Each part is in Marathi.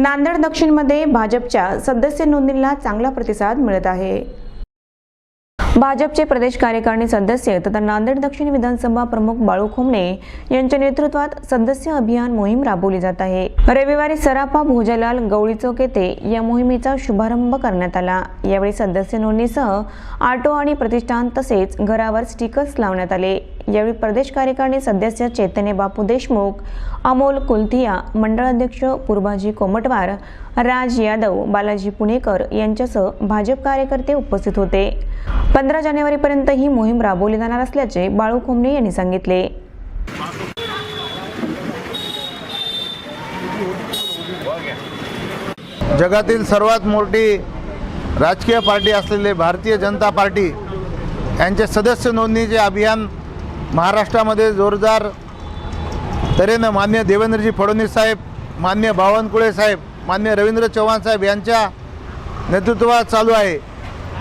नांदेड दक्षिणमध्ये भाजपच्या सदस्य नोंदणीला चांगला प्रतिसाद मिळत आहे. भाजपचे प्रदेश कार्यकारिणी सदस्य तथा नांदेड दक्षिण विधानसभा प्रमुख बाळू खोमणे यांच्या नेतृत्वात सदस्य अभियान मोहीम राबवली जात आहे. रविवारी सराफा भोजलाल गवळी चौक येथे या मोहिमेचा शुभारंभ करण्यात आला. यावेळी सदस्य नोंदणीसह ऑटो आणि प्रतिष्ठान तसेच घरावर स्टिकर्स लावण्यात आले. यावेळी प्रदेश कार्यकारिणी सदस्य चैतन्य बापू देशमुख अमोल कुलथिया मंडळाध्यक्ष पूर्वाजी कोमटवार राज यादव बालाजी पुणेकर यांच्यासह भाजप कार्यकर्ते उपस्थित होते. पंधरा जानेवारीपर्यंत ही मोहीम राबवली जाणार असल्याचे बाळू खोमणे यांनी सांगितले. जगातील सर्वात मोठी राजकीय पार्टी असलेले भारतीय जनता पार्टी यांचे सदस्य नोंदणीचे अभियान महाराष्ट्रामध्ये जोरदार तऱ्हेनं मान्य देवेंद्रजी फडणवीस साहेब मान्य बावनकुळे साहेब मान्य रवींद्र चव्हाण साहेब यांच्या नेतृत्वात चालू आहे.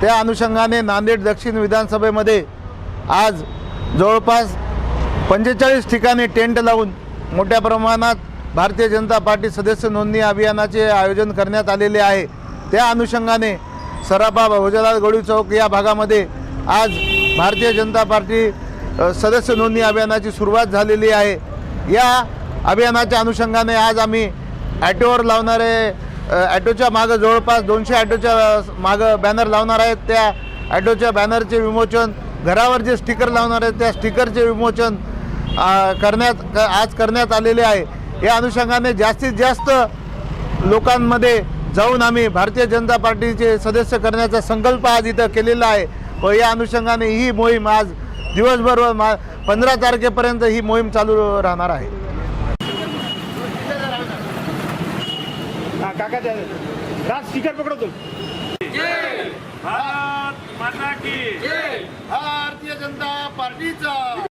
त्या अनुषंगाने नांदेड दक्षिण विधानसभेमध्ये आज जवळपास पंचेचाळीस ठिकाणी टेंट लावून मोठ्या प्रमाणात भारतीय जनता पार्टी सदस्य नोंदणी अभियानाचे आयोजन करण्यात आलेले आहे. त्या अनुषंगाने सराफा भोजलाल गवळी चौक या भागामध्ये आज भारतीय जनता पार्टी सदस्य नोंदणी अभियानाची सुरुवात झालेली आहे. या अभियानाच्या अनुषंगाने आज आम्ही ॲटोवर लावणारे ॲटोच्या मागं जवळपास दोनशे ॲटोच्या मागं बॅनर लावणार आहेत त्या ॲटोच्या बॅनरचे विमोचन. घरावर जे स्टिकर लावणार आहेत त्या स्टिकरचे विमोचन करण्यात आज करण्यात आलेले आहे. या अनुषंगाने जास्तीत जास्त लोकांमध्ये जाऊन आम्ही भारतीय जनता पार्टीचे सदस्य करण्याचा संकल्प आज इथं केलेला आहे. व या अनुषंगाने ही मोहीम आज दिवसभर व मा पंधरा तारखेपर्यंत ही मोहीम चालू राहणार आहे हा काका राज स्टिकर पकडो तुम भारतीय जनता पार्टीचा.